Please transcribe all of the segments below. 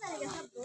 tane yasak bu.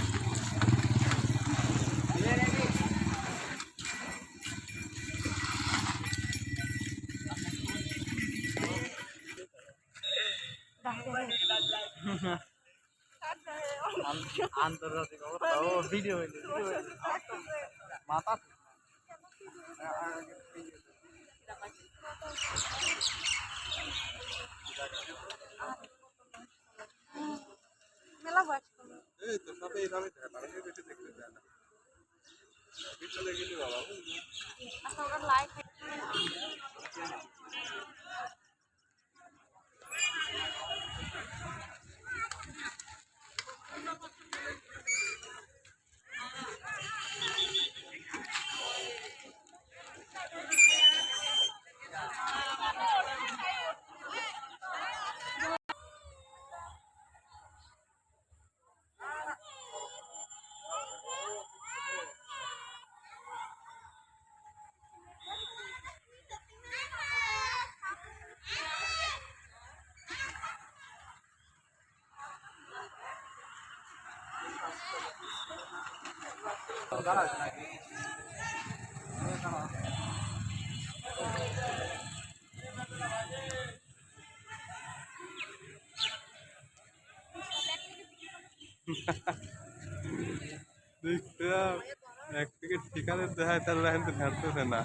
আন্তর্জাতিক অবস্থা ও video মাথা মেলা বয়স এই তো সবে এইভাবে দেখতে যায় না গেলি বাবা এক থেকে ঠিকাদের দেখায় তার লাইন তো ছাড়তেছে না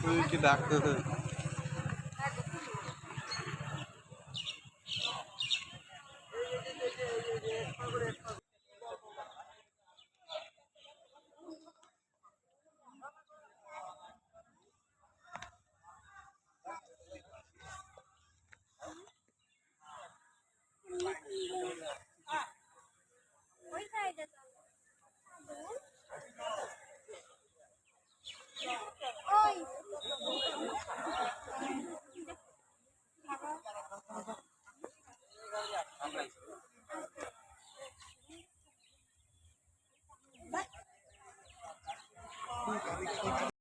তুই কি ডাকতেছে Yeah.